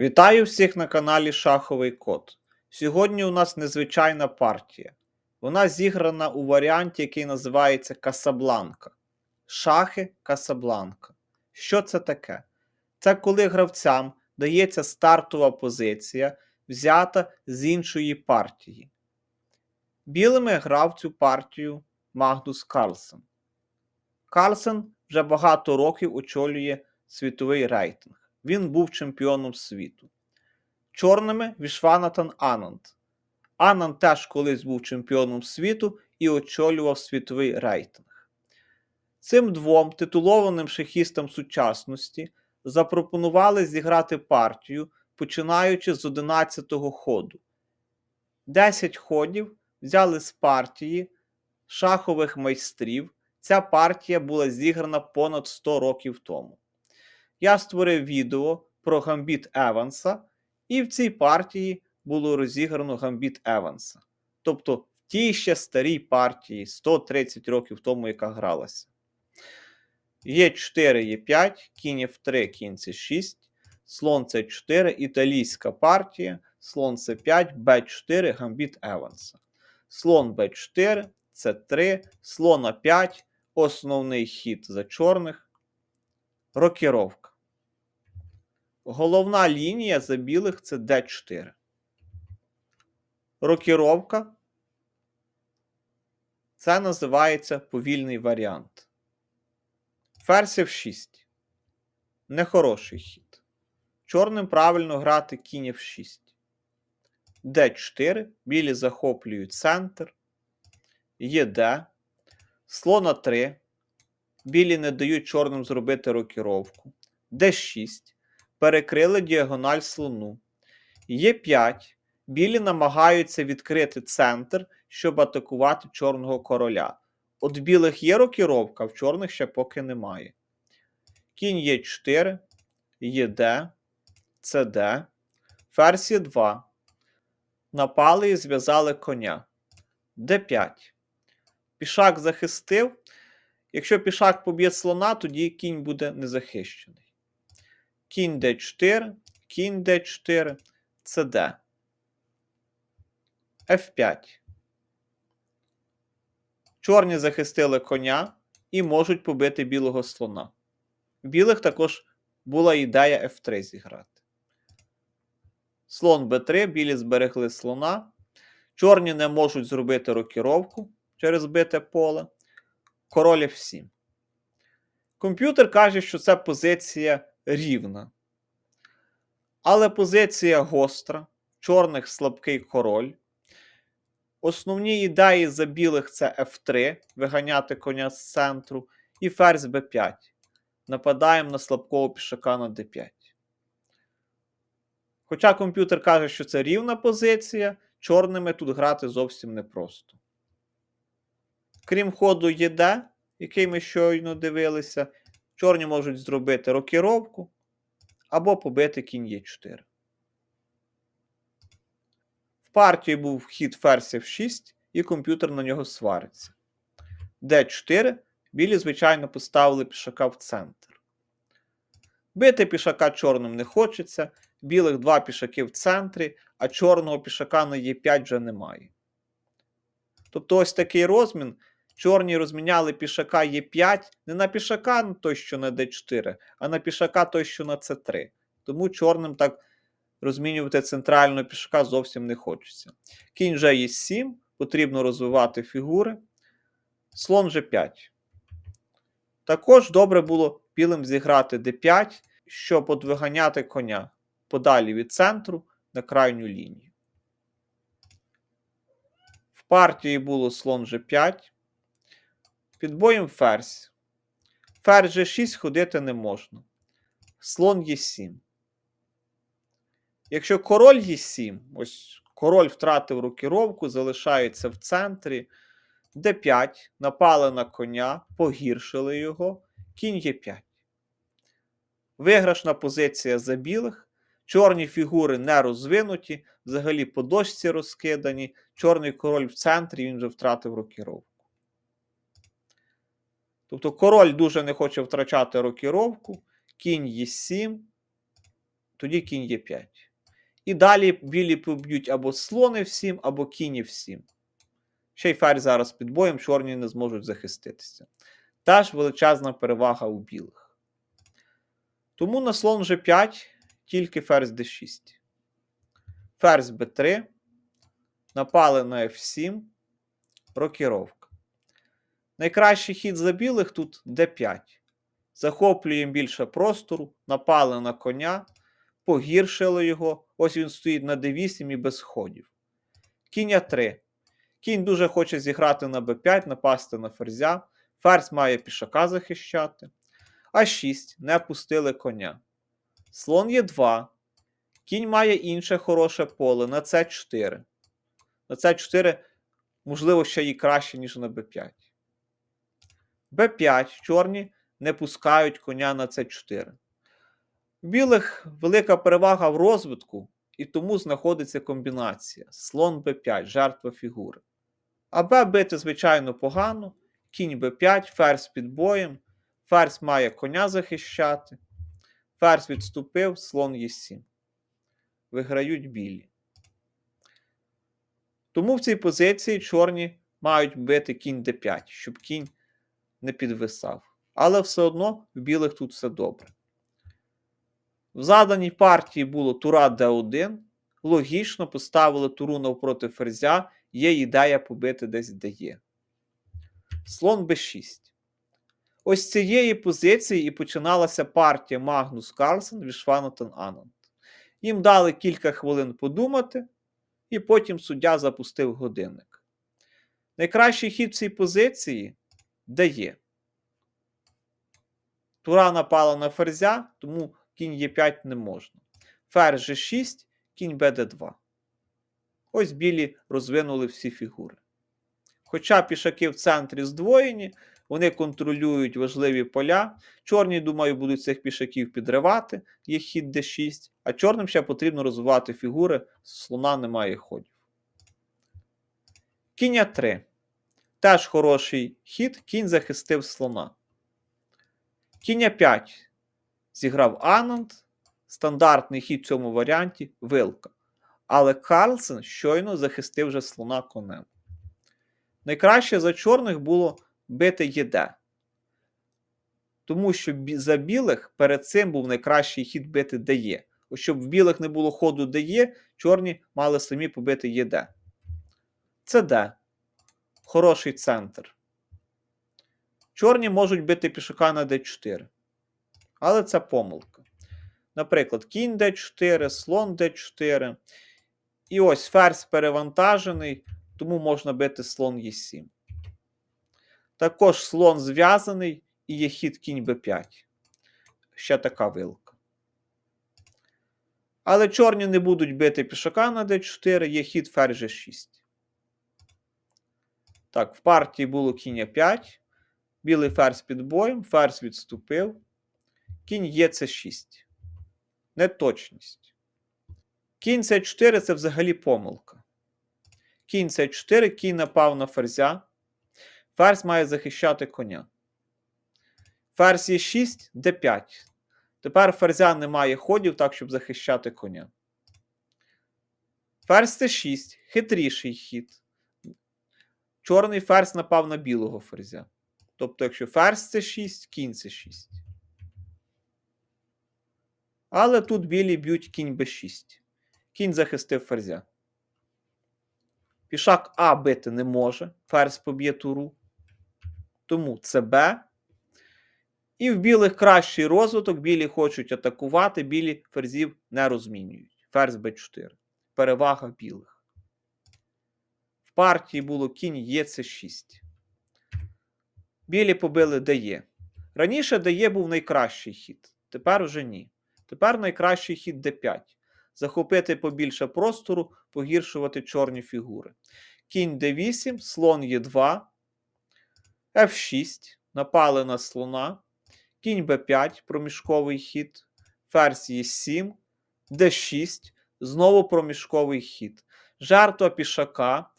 Вітаю всіх на каналі Шаховий Код. Сьогодні у нас незвичайна партія. Вона зіграна у варіанті, який називається Касабланка. Шахи Касабланка. Що це таке? Це коли гравцям дається стартова позиція, взята з іншої партії. Білими грав цю партію Магнус Карлсен. Карлсен вже багато років очолює світовий рейтинг. Він був чемпіоном світу. Чорними Вішванатан Ананд. Ананд теж колись був чемпіоном світу і очолював світовий рейтинг. Цим двом титулованим шахістам сучасності запропонували зіграти партію, починаючи з 11-го ходу. 10 ходів взяли з партії шахових майстрів. Ця партія була зіграна понад 100 років тому. Я створив відео про гамбіт Еванса, і в цій партії було розіграно гамбіт Еванса. Тобто в тій ще старій партії 130 років тому, яка гралася. Є 4 є 5 кінь F3, кінь С6, слон С4, італійська партія, слон С5, Б4, гамбіт Еванса. Слон Б4, С3, слон А5, основний хід за чорних, рокіровка. Головна лінія за білих це D4. Рокіровка. Це називається повільний варіант. Ферзь F6. Нехороший хід. Чорним правильно грати кінь F6. D4. Білі захоплюють центр. ЄД. Слон 3. Білі не дають чорним зробити рокіровку. D6 перекрили діагональ слону. Є 5. Білі намагаються відкрити центр, щоб атакувати чорного короля. От білих є рокіровка, в чорних ще поки немає. Кінь є 4, є Д, є 2. Напали і зв'язали коня. Д5. Пішак захистив. Якщо пішак поб'є слона, тоді кінь буде незахищений кінь d4, кінь d4, cd. F5. Чорні захистили коня і можуть побити білого слона. В білих також була ідея F3 зіграти. Слон b3, білі зберегли слона. Чорні не можуть зробити рокіровку через бите поле. Король F7. Комп'ютер каже, що це позиція рівна. Але позиція гостра, чорних слабкий король. Основні ідеї за білих це F3, виганяти коня з центру, і ферзь b5. Нападаємо на слабкого пішака на d5. Хоча комп'ютер каже, що це рівна позиція, чорними тут грати зовсім непросто. Крім ходу ЄД, який ми щойно дивилися, Чорні можуть зробити рокіровку або побити кінь Е4. В партії був хід ферзь F6, і комп'ютер на нього свариться. d4. Білі, звичайно, поставили пішака в центр. Бити пішака чорним не хочеться. Білих два пішаки в центрі, а чорного пішака на Е5 вже немає. Тобто ось такий розмін. Чорні розміняли пішака Е5 не на пішака той, що на d4, а на пішака той, що на c3. Тому чорним так розмінювати центрального пішака зовсім не хочеться. Кінь вже є 7, потрібно розвивати фігури. Слон G5. Також добре було білим зіграти d5, щоб одвиганяти коня подалі від центру на крайню лінію. В партії було слон G5. Під боєм ферзь. Ферзь G6 ходити не можна. Слон Е7. Якщо король Е7, ось король втратив рокіровку, залишається в центрі. Д5, напали на коня, погіршили його. Кінь Е5. Виграшна позиція за білих. Чорні фігури не розвинуті, взагалі по дошці розкидані. Чорний король в центрі, він вже втратив рокіровку. Тобто король дуже не хоче втрачати рокіровку, кінь Е7, Тоді кінь є 5. І далі білі поб'ють або слони всім, або кіні всім. Ще й ферзь зараз під боєм, чорні не зможуть захиститися. Теж величезна перевага у білих. Тому на слон G5 тільки ферзь D6. Ферзь B3. Напали на F7. Рокіровка. Найкращий хід за білих тут D5. Захоплюємо більше простору, напали на коня, погіршили його. Ось він стоїть на D8 і без ходів. Кінь А3. Кінь дуже хоче зіграти на b5, напасти на ферзя. Ферзь має пішака захищати. А6 не пустили коня. Слон є 2. Кінь має інше хороше поле на С4. На С4, можливо, ще і краще, ніж на b5. Б5 чорні не пускають коня на С4. В білих велика перевага в розвитку, і тому знаходиться комбінація. Слон Б5, жертва фігури. А Б бити, звичайно, погано. Кінь Б5, ферзь під боєм. Ферзь має коня захищати. Ферзь відступив, слон Е7. Виграють білі. Тому в цій позиції чорні мають бити кінь d5, щоб кінь не підвисав. Але все одно в білих тут все добре. В заданій партії було тура d1. Логічно поставили туру навпроти ферзя, є ідея побити десь де є. Слон b6. Ось з цієї позиції і починалася партія Магнус Карлсен Вішванатан Ананд. Їм дали кілька хвилин подумати, і потім суддя запустив годинник. Найкращий хід цій позиції дає. Тура напала на ферзя, тому кінь Е5 не можна. Ферзь G6, кінь БД2. Ось білі розвинули всі фігури. Хоча пішаки в центрі здвоєні, вони контролюють важливі поля. Чорні, думаю, будуть цих пішаків підривати, є хід d6, а чорним ще потрібно розвивати фігури, слона немає ходів. Кінь 3. Теж хороший хід, кінь захистив слона. Кінь 5 зіграв Ананд. Стандартний хід в цьому варіанті вилка. Але Карлсен щойно захистив вже слона конем. Найкраще за чорних було бити ЄД. Тому що за білих перед цим був найкращий хід бити ДЕ. Ось щоб в білих не було ходу ДЕ, чорні мали самі побити ЄД. Це Д. Хороший центр. Чорні можуть бити пішака на d4. Але це помилка. Наприклад, кінь d4, слон d4. І ось ферзь перевантажений, тому можна бити слон Е7. Також слон зв'язаний і є хід кінь b5. Ще така вилка. Але чорні не будуть бити пішака на d4, є хід ферзь g6. Так, в партії було кінь 5. Білий ферзь під боєм, ферзь відступив. Кінь є це 6. Неточність. Кінь це 4 це взагалі помилка. Кінь це 4, кінь напав на ферзя. Ферзь має захищати коня. Ферзь є 6, d5. Тепер ферзя немає ходів, так, щоб захищати коня. Ферзь Т6, хитріший хід. Чорний ферзь напав на білого ферзя. Тобто, якщо ферзь С6, кінь С6. Але тут білі б'ють кінь Б6. Кінь захистив ферзя. Пішак А бити не може. Ферзь поб'є туру. Тому це Б. І в білих кращий розвиток. Білі хочуть атакувати, білі ферзів не розмінюють. Ферзь Б4. Перевага білих. Партії було кінь Е6. Білі побили ДЕ. Раніше ДЕ був найкращий хід. Тепер вже ні. Тепер найкращий хід d5. Захопити побільше простору, погіршувати чорні фігури. Кінь d8, слон Е2, F6. Напали на слона. Кінь b5, проміжковий хід. Ферзь Е7, d6. Знову проміжковий хід. Жертва пішака.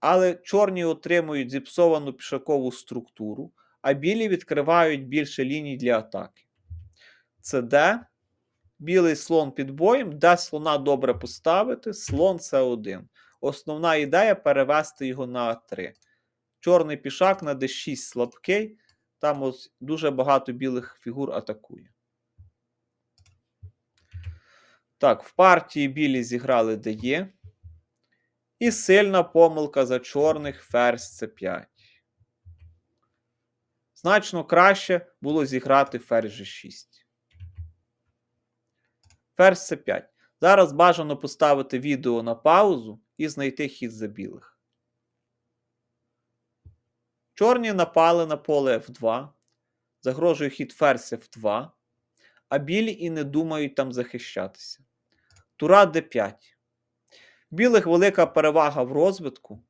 Але чорні отримують зіпсовану пішакову структуру, а білі відкривають більше ліній для атаки. Це Д. білий слон під боєм, де слона добре поставити, слон С1. Основна ідея перевести його на А3. Чорний пішак на d6 слабкий. Там ось дуже багато білих фігур атакує. Так, в партії білі зіграли ДЕ. І сильна помилка за чорних ферзь С5. Значно краще було зіграти ферзь G6. Ферзь С5. Зараз бажано поставити відео на паузу і знайти хід за білих. Чорні напали на поле F2. Загрожує хід ферзь F2. А білі і не думають там захищатися. Тура d5. Білих велика перевага в розвитку,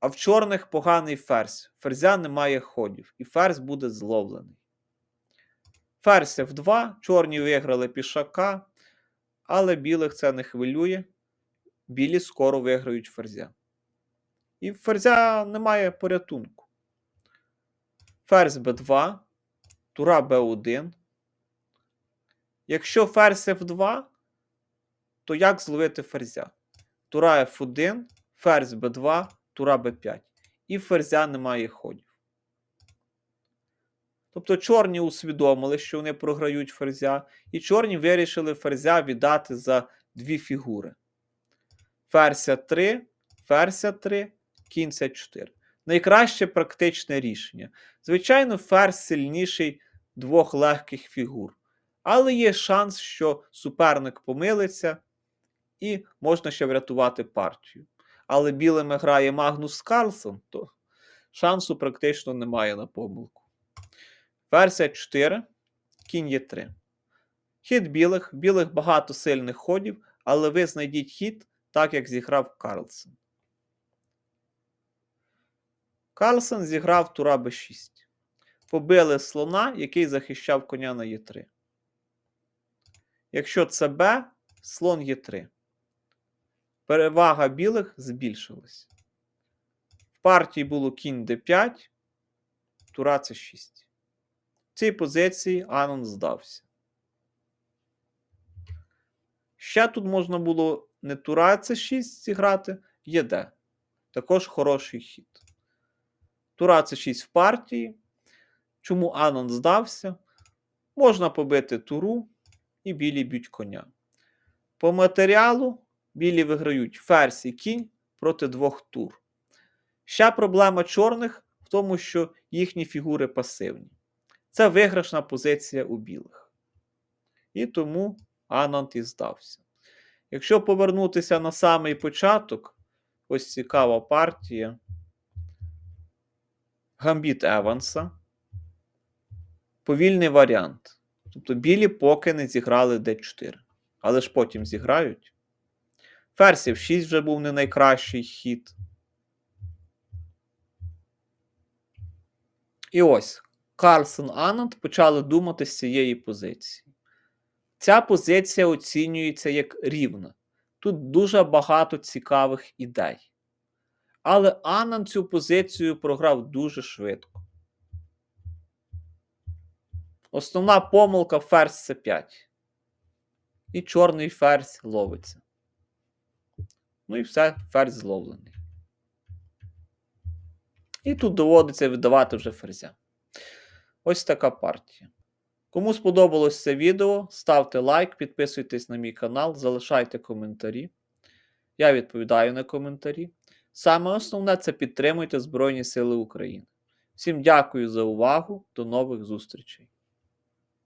а в чорних поганий ферзь. Ферзя немає ходів, і ферзь буде зловлений. Ферзь F2, чорні виграли пішака, але білих це не хвилює. Білі скоро виграють ферзя. І ферзя немає порятунку. Ферзь b2, тура b1. Якщо ферзь F2, то як зловити ферзя? Тура F1, ферзь b2, тура b5. І ферзя немає ходів. Тобто чорні усвідомили, що вони програють ферзя, і чорні вирішили ферзя віддати за дві фігури. Ферзь 3, ферзь 3, кінь 4. Найкраще практичне рішення. Звичайно, ферзь сильніший двох легких фігур. Але є шанс, що суперник помилиться, і можна ще врятувати партію. Але білими грає Магнус Карлсон, то шансу практично немає на помилку. Версія 4, кінь є 3. Хід білих. Білих багато сильних ходів, але ви знайдіть хід, так як зіграв Карлсон. Карлсон зіграв тура b6. Побили слона, який захищав коня на Е3. Якщо це Б, слон Е3. Перевага білих збільшилась. В партії було кінь d5, тура c6. В цій позиції Анон здався. Ще тут можна було не тура c6 зіграти, єд. Також хороший хід. Тура c6 в партії. Чому Анон здався? Можна побити туру і білі б'ють коня. По матеріалу білі виграють ферзь і кінь проти двох тур. Ще проблема чорних в тому, що їхні фігури пасивні. Це виграшна позиція у білих. І тому Анант і здався. Якщо повернутися на самий початок, ось цікава партія. Гамбіт Еванса. Повільний варіант. Тобто білі поки не зіграли d4. Але ж потім зіграють. Ферзь F6 вже був не найкращий хід. І ось Карлсон Ананд почали думати з цієї позиції. Ця позиція оцінюється як рівна. Тут дуже багато цікавих ідей. Але Ананд цю позицію програв дуже швидко. Основна помилка ферзь С5. І чорний ферзь ловиться. Ну і все, ферзь зловлений. І тут доводиться віддавати вже ферзя. Ось така партія. Кому сподобалось це відео, ставте лайк, підписуйтесь на мій канал, залишайте коментарі. Я відповідаю на коментарі. Саме основне це підтримуйте Збройні Сили України. Всім дякую за увагу. До нових зустрічей!